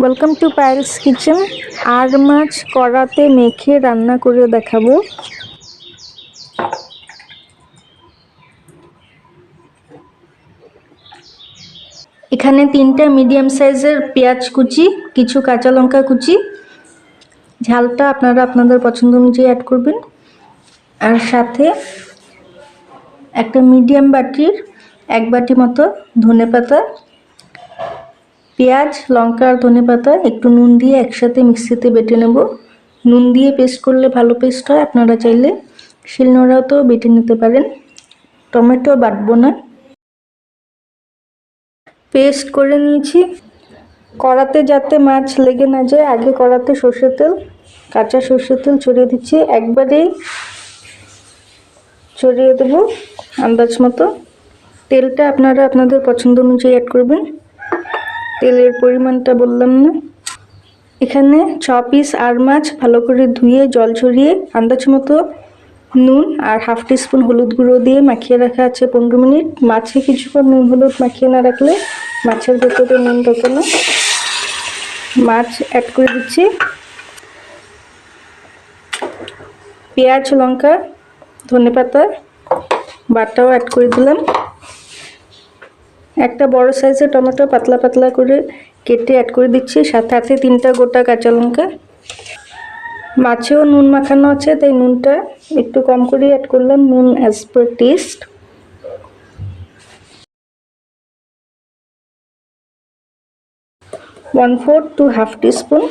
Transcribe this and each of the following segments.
Welcome to পাইলস kitchen আর মাছ কড়াতে মেখে রান্না করে দেখাবো। এখানে তিনটা মিডিয়াম সাইজের পেঁয়াজ কুচি, কিছু কাঁচা লঙ্কা কুচি। ঝালটা আপনারা আপনাদের পছন্দ অনুযায়ী অ্যাড করবেন। আর সাথে একটা মিডিয়াম বাটির এক বাটি মতো ধনে পাতা পেঁয়াজ, লঙ্কা আর ধনে পাতা একটু নুন দিয়ে একসাথে মিক্সিতে বেটে নেব। নুন দিয়ে পেস্ট করলে ভালো পেস্ট হয়, আপনারা চাইলে শিলনোড়াও তো বেটে নিতে পারেন। টমেটো বাটবো না। পেস্ট করে নিয়েছি। কড়াতে যাতে মাছ লেগে না যায়, আগে কড়াতে সর্ষের তেল, কাঁচা সর্ষের তেল ছড়িয়ে দিচ্ছি। একবারেই ছড়িয়ে দেবো আন্দাজ মতো। তেলটা আপনারা আপনাদের পছন্দ অনুযায়ী অ্যাড করবেন। তেলের পরিমাণটা বললাম না। এখানে ছ পিস আর মাছ ভালো করে ধুয়ে, জল ছড়িয়ে আন্দাজ মতো নুন আর হাফ টিস্পুন হলুদ গুঁড়ো দিয়ে মাখিয়ে রাখা আছে পনেরো মিনিট। মাছে কিছুক্ষণ নুন হলুদ মাখিয়ে না রাখলে মাছের ভেতরে নুন ঢোকে না। মাছ অ্যাড করে দিচ্ছি। পেঁয়াজ, লঙ্কা ধনে পাতা বাটাও অ্যাড করে দিলাম। একটা বড় সাইজের টমেটো পাতলা পাতলা করে কেটে অ্যাড করে দিচ্ছি। সাথে সাথে তিনটা গোটা কাঁচা লঙ্কা। মাছেও নুন মাখানো আছে, তাই নুনটা একটু কম করে অ্যাড করলাম, নুন as per taste one four to half teaspoon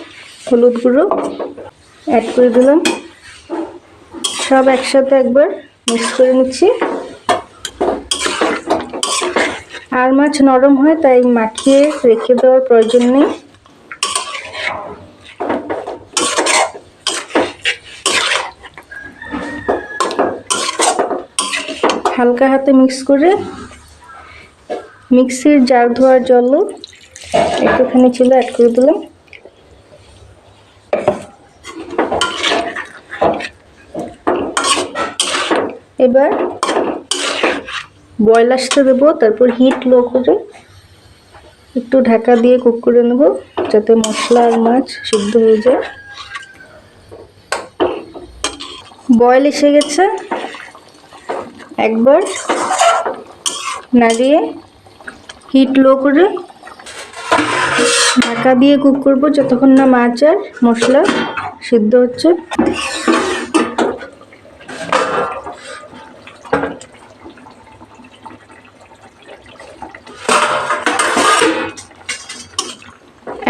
হলুদ গুঁড়ো অ্যাড করে দিলাম। সব একসাথে একবার মিক্স করে নিচ্ছি। আর মাছ নরম হয়, তাই মাখিয়ে রেখে দেওয়ার প্রয়োজন নেই। হালকা হাতে মিক্স করে মিক্সির জার ধোয়ার জলও একটুখানি ছিল অ্যাড করে দিলাম। এবার বয়েল আসতে দেবো, তারপর হিট লো করে একটু ঢাকা দিয়ে কুক করে নেব, যাতে মশলা আর মাছ সিদ্ধ হয়ে যায়। বয়েল এসে গেছে। একবার নাড়িয়ে হিট লো করে ঢাকা দিয়ে কুক করব, যতক্ষণ না মাছ আর মশলা সিদ্ধ হচ্ছে।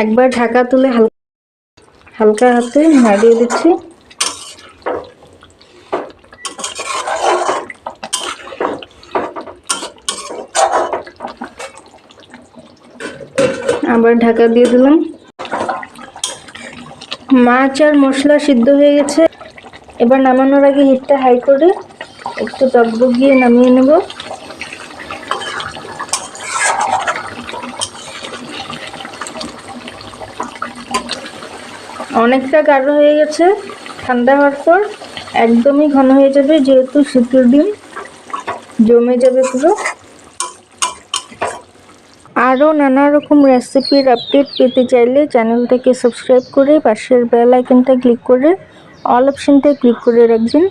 একবার ঢাকা তুলে হালকা হালকা হাতে নাড়িয়ে দিচ্ছি। আবার ঢাকা দিয়ে দিলাম। মাছ আর মশলা সিদ্ধ হয়ে গেছে। এবার নামানোর আগে হিটটা হাই করে একটু টকবগিয়ে নামিয়ে নেব। অনেকটা গাঢ় হয়ে গেছে, ঠান্ডা হওয়ার পর একদমই ঘন হয়ে যাবে যেহেতু শীতের দিন, জমে যাবে পুরো। আরও নানা রকম রেসিপির আপডেট পেতে চাইলে চ্যানেলটাকে সাবস্ক্রাইব করে পাশের বেল আইকনটা ক্লিক করে অল অপশানটা ক্লিক করে রাখবেন।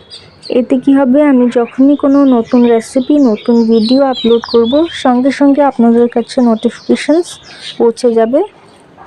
এতে কি হবে? আমি যখনই কোনো নতুন রেসিপি নতুন ভিডিও আপলোড করব, সঙ্গে সঙ্গে আপনাদের কাছে নোটিফিকেশানস পৌঁছে যাবে।